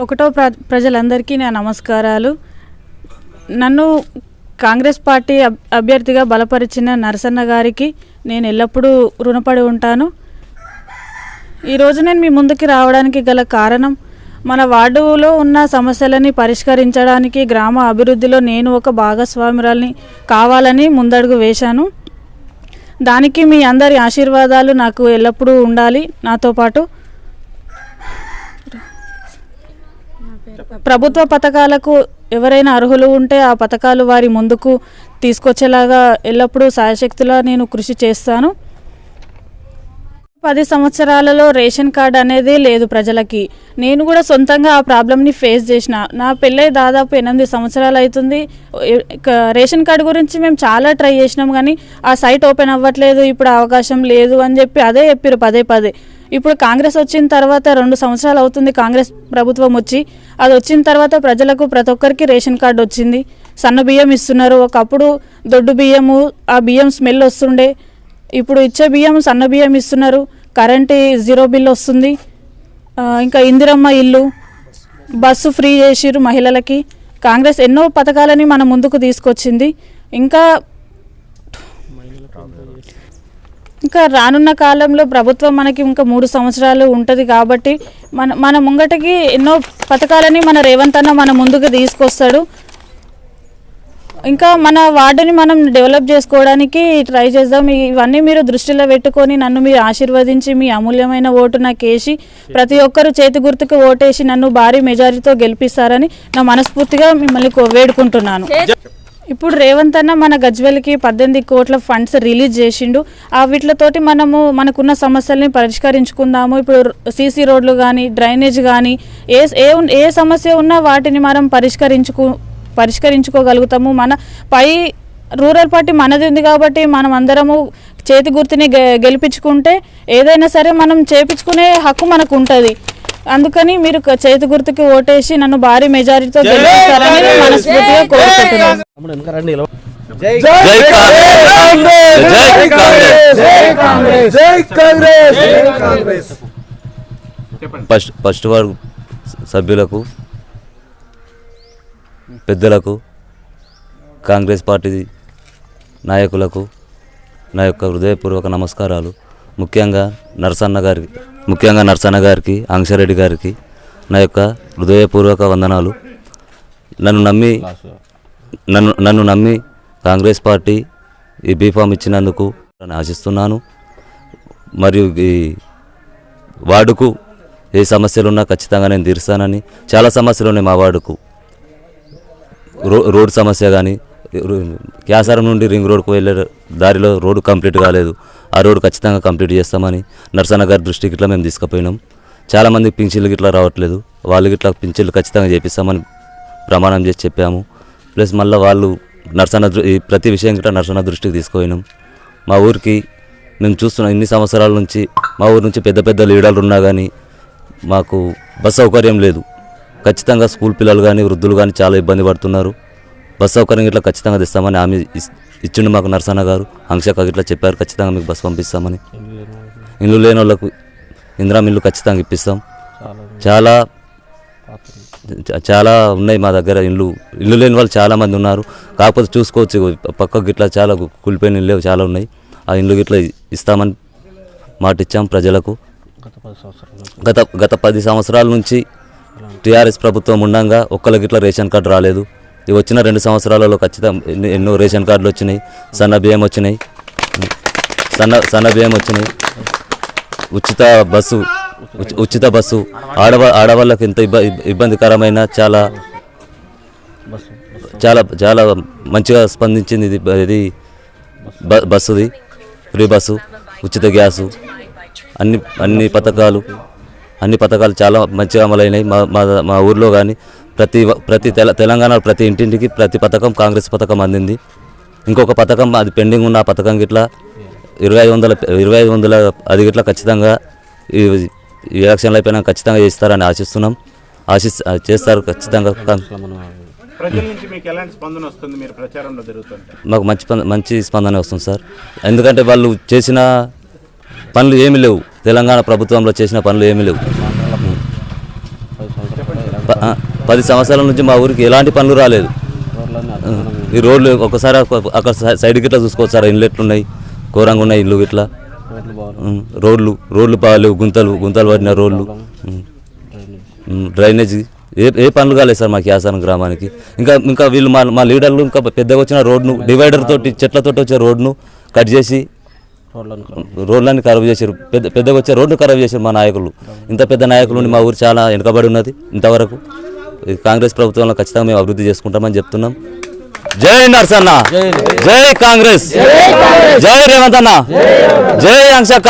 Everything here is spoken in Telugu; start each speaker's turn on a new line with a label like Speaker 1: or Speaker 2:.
Speaker 1: ఒకటో ప్ర ప్రజలందరికీ నా నమస్కారాలు. నన్ను కాంగ్రెస్ పార్టీ అబ్- అభ్యర్థిగా బలపరిచిన నరసన్న గారికి నేను ఎల్లప్పుడూ రుణపడి ఉంటాను. ఈరోజు నేను మీ ముందుకి రావడానికి గల కారణం మన వార్డులో ఉన్న సమస్యలని పరిష్కరించడానికి గ్రామ అభివృద్ధిలో నేను ఒక భాగస్వామురాల్ని కావాలని ముందడుగు వేశాను. దానికి మీ అందరి ఆశీర్వాదాలు నాకు ఎల్లప్పుడూ ఉండాలి. నాతో పాటు ప్రభుత్వ పథకాలకు ఎవరైనా అర్హులు ఉంటే ఆ పథకాలు వారి ముందుకు తీసుకొచ్చేలాగా ఎల్లప్పుడూ సాయశక్తిలా నేను కృషి చేస్తాను. పది సంవత్సరాలలో రేషన్ కార్డ్ అనేది లేదు ప్రజలకి. నేను కూడా సొంతంగా ఆ ప్రాబ్లమ్ని ఫేస్ చేసిన. నా పెళ్ళై దాదాపు ఎనిమిది సంవత్సరాలు అవుతుంది. రేషన్ కార్డు గురించి మేము చాలా ట్రై చేసినాం కానీ ఆ సైట్ ఓపెన్ అవ్వట్లేదు ఇప్పుడు అవకాశం లేదు అని చెప్పి అదే చెప్పారు పదే పదే. ఇప్పుడు కాంగ్రెస్ వచ్చిన తర్వాత రెండు సంవత్సరాలు అవుతుంది కాంగ్రెస్ ప్రభుత్వం వచ్చి. అది వచ్చిన తర్వాత ప్రజలకు ప్రతి ఒక్కరికి రేషన్ కార్డు వచ్చింది. సన్న బియ్యం ఇస్తున్నారు. ఒకప్పుడు దొడ్డు బియ్యము ఆ బియ్యం స్మెల్ వస్తుండే. ఇప్పుడు ఇచ్చే బియ్యం సన్న బియ్యం ఇస్తున్నారు. కరెంటు జీరో బిల్ వస్తుంది. ఇంకా ఇందిరమ్మ ఇల్లు బస్సు ఫ్రీ చేసిరు మహిళలకి. కాంగ్రెస్ ఎన్నో పథకాలని మన ముందుకు తీసుకొచ్చింది. ఇంకా ఇంకా రానున్న కాలంలో ప్రభుత్వం మనకి ఇంకా మూడు సంవత్సరాలు ఉంటుంది కాబట్టి మన మన ముంగటికి ఎన్నో పథకాలని మన రేవంత్ అన్న మన ముందుకు తీసుకొస్తాడు. ఇంకా మన వార్డుని మనం డెవలప్ చేసుకోవడానికి ట్రై చేద్దాం. ఇవన్నీ మీరు దృష్టిలో పెట్టుకొని నన్ను మీరు ఆశీర్వదించి మీ అమూల్యమైన ఓటు నాకు వేసి ప్రతి ఒక్కరు చేతి గుర్తుకు ఓటేసి నన్ను భారీ మెజారిటీతో గెలిపిస్తారని నా మనస్ఫూర్తిగా మిమ్మల్ని కో- వేడుకుంటున్నాను ఇప్పుడు రేవంత్ అన్న మన గజ్వెల్కి పద్దెనిమిది కోట్ల ఫండ్స్ రిలీజ్ చేసిండు. ఆ వీటితోటి మనము మనకున్న సమస్యల్ని పరిష్కరించుకుందాము. ఇప్పుడు సీసీ రోడ్లు కానీ డ్రైనేజ్ కానీ ఏ ఏ ఏ సమస్య ఉన్నా వాటిని మనం పరిష్కరించుకు పరిష్కరించుకోగలుగుతాము. మన పై రూరల్ పార్టీ మనది ఉంది కాబట్టి మనం అందరము చేతి గుర్తుని గె- గెలిపించుకుంటే ఏదైనా సరే మనం చేపించుకునే హక్కు మనకు ఉంటుంది. అందుకని మీరు చేతి గుర్తుకి ఓటేసి నన్ను భారీ మెజారిటీతో గెలిపిస్తారని మనస్ఫూర్తిగా కోరుకుంటున్నాను.
Speaker 2: తమ్ముడు వెనక రండి ఇలా.
Speaker 3: జై కాంగ్రెస్ జై కాంగ్రెస్
Speaker 4: జై కాంగ్రెస్ జై కాంగ్రెస్ జై కాంగ్రెస్
Speaker 3: ఫస్ట్ ఫస్ట్ వారు సభ్యులకు పెద్దలకు కాంగ్రెస్ పార్టీ నాయకులకు నా యొక్క హృదయపూర్వక నమస్కారాలు. ముఖ్యంగా నరసన్న గారికి ముఖ్యంగా నర్సన్న గారికి అంశారెడ్డి గారికి నా యొక్క హృదయపూర్వక వందనాలు. నన్ను నమ్మి నన్ను నన్ను నమ్మి కాంగ్రెస్ పార్టీ ఈ బీఫామ్ ఇచ్చినందుకు ఆశిస్తున్నాను. మరియు ఈ వార్డుకు ఏ సమస్యలు ఉన్నా ఖచ్చితంగా నేను తీరుస్తానని చాలా సమస్యలు ఉన్నాయి మా వార్డుకు. రో రోడ్ సమస్య కానీ క్యాసారం నుండి రింగ్ రోడ్కు వెళ్ళే దారిలో రోడ్డు కంప్లీట్ కాలేదు. ఆ రోడ్డు ఖచ్చితంగా కంప్లీట్ చేస్తామని నర్సన్న గారి దృష్టికి ఇట్లా మేము తీసుకుపోయినాం. చాలామంది పింఛన్లు గిట్లా రావట్లేదు. వాళ్ళు గిట్లా పింఛన్లు ఖచ్చితంగా చేపిస్తామని ప్రమాణం చేసి చెప్పాము. ప్లస్ మళ్ళీ వాళ్ళు నర్సన్న ప్రతి విషయం గిట్లా నర్సన్న దృష్టికి తీసుకుపోయినాం. మా ఊరికి మేము చూస్తున్నాం ఇన్ని సంవత్సరాల నుంచి మా ఊరు నుంచి పెద్ద పెద్ద లీడర్లు ఉన్నా కానీ మాకు బస్ సౌకర్యం లేదు. ఖచ్చితంగా స్కూల్ పిల్లలు కానీ వృద్ధులు కానీ చాలా ఇబ్బంది పడుతున్నారు. బస్ సౌకర్యం ఇట్లా ఖచ్చితంగా తెస్తామని ఆమె ఇస్- ఇచ్చిండు మాకు నరసన్న గారు. అంక్షక ఇట్లా చెప్పారు ఖచ్చితంగా మీకు బస్ పంపిస్తామని. ఇల్లు లేని వాళ్ళకు ఇందిరా ఇల్లు ఖచ్చితంగా ఇప్పిస్తాం. చాలా చాలా ఉన్నాయి మా దగ్గర ఇల్లు. ఇల్లు లేని వాళ్ళు చాలామంది ఉన్నారు. కాకపోతే చూసుకోవచ్చు పక్కకు గిట్లా చాలా కూలిపోయిన ఇల్లు చాలా ఉన్నాయి. ఆ ఇల్లు గిట్లా ఇస్తామని మాట ఇచ్చాం ప్రజలకు.
Speaker 2: గత
Speaker 3: గత పది సంవత్సరాల నుంచి టీఆర్ఎస్ ప్రభుత్వం ఉండగా ఒక్కరికి ఇట్లా రేషన్ కార్డు రాలేదు. వచ్చిన రెండు సంవత్సరాలలో ఖచ్చితంగా ఎన్నో రేషన్ కార్డులు వచ్చినాయి సన్న బియ్యం వచ్చినాయి సన్న సన్న బియ్యం వచ్చినాయి. ఉచిత బస్సు ఉచిత బస్సు. ఆడవ ఆడవాళ్ళకి ఎంత ఇబ్బందికరమైన చాలా చాలా చాలా మంచిగా స్పందించింది ఇది ఇది బస్సుది ఫ్రీ బస్సు ఉచిత గ్యాసు అన్ని అన్ని పథకాలు. అన్ని పథకాలు చాలా మంచిగా అమలైనాయి. మా మా మా ఊర్లో కానీ ప్రతి ప్రతి తెల తెలంగాణ ప్రతి ఇంటింటికి ప్రతి పథకం కాంగ్రెస్ పథకం అందింది. ఇంకొక పథకం అది పెండింగ్ ఉన్న ఆ పథకం గిట్లా ఇరవై ఐదు వందల ఇరవై ఐదు వందల అది గిట్లా ఖచ్చితంగా ఈ ఎలక్షన్లు అయిపోయినా ఖచ్చితంగా చేస్తారని ఆశిస్తున్నాం. ఆశిస్ చేస్తారు ఖచ్చితంగా.
Speaker 5: మీకు
Speaker 3: మంచి మంచి స్పందన వస్తుంది సార్. ఎందుకంటే వాళ్ళు చేసిన పనులు ఏమీ లేవు. తెలంగాణ ప్రభుత్వంలో చేసిన పనులు ఏమీ లేవు.
Speaker 2: పది సంవత్సరాల
Speaker 3: నుంచి మా ఊరికి ఎలాంటి పనులు రాలేదు. ఈ రోడ్లు ఒకసారి అక్కడ సైడ్ గిట్లా చూసుకోవచ్చు సార్ ఇల్లు ఎట్లున్నాయి ఘోరంగా ఉన్నాయి ఇల్లు ఇట్లా రోడ్లు రోడ్లు బాగాలేవు గుంతలు గుంతలు పడిన రోడ్లు. డ్రైనేజ్ డ్రైనేజీ ఏ ఏ పనులు కాలేదు సార్ మాకు యాసనం గ్రామానికి. ఇంకా ఇంకా వీళ్ళు మా మా లీడర్లు ఇంకా పెద్దగా వచ్చిన రోడ్ను డివైడర్ తోటి చెట్లతోటి వచ్చే రోడ్ను కట్ చేసి రోడ్లన్నీ ఖరాబ్ చేశారు. పెద్ద పెద్దగా వచ్చే రోడ్లు ఖరాబ్ చేశారు మా నాయకులు. ఇంత పెద్ద నాయకులు మా ఊరు చాలా వెనుకబడి ఉన్నది ఇంతవరకు. ఈ కాంగ్రెస్ ప్రభుత్వంలో ఖచ్చితంగా మేము అభివృద్ధి చేసుకుంటామని చెప్తున్నాం. జై నర్సన్న. జై కాంగ్రెస్. జై రేవంత్. అన్న జై అంశక్క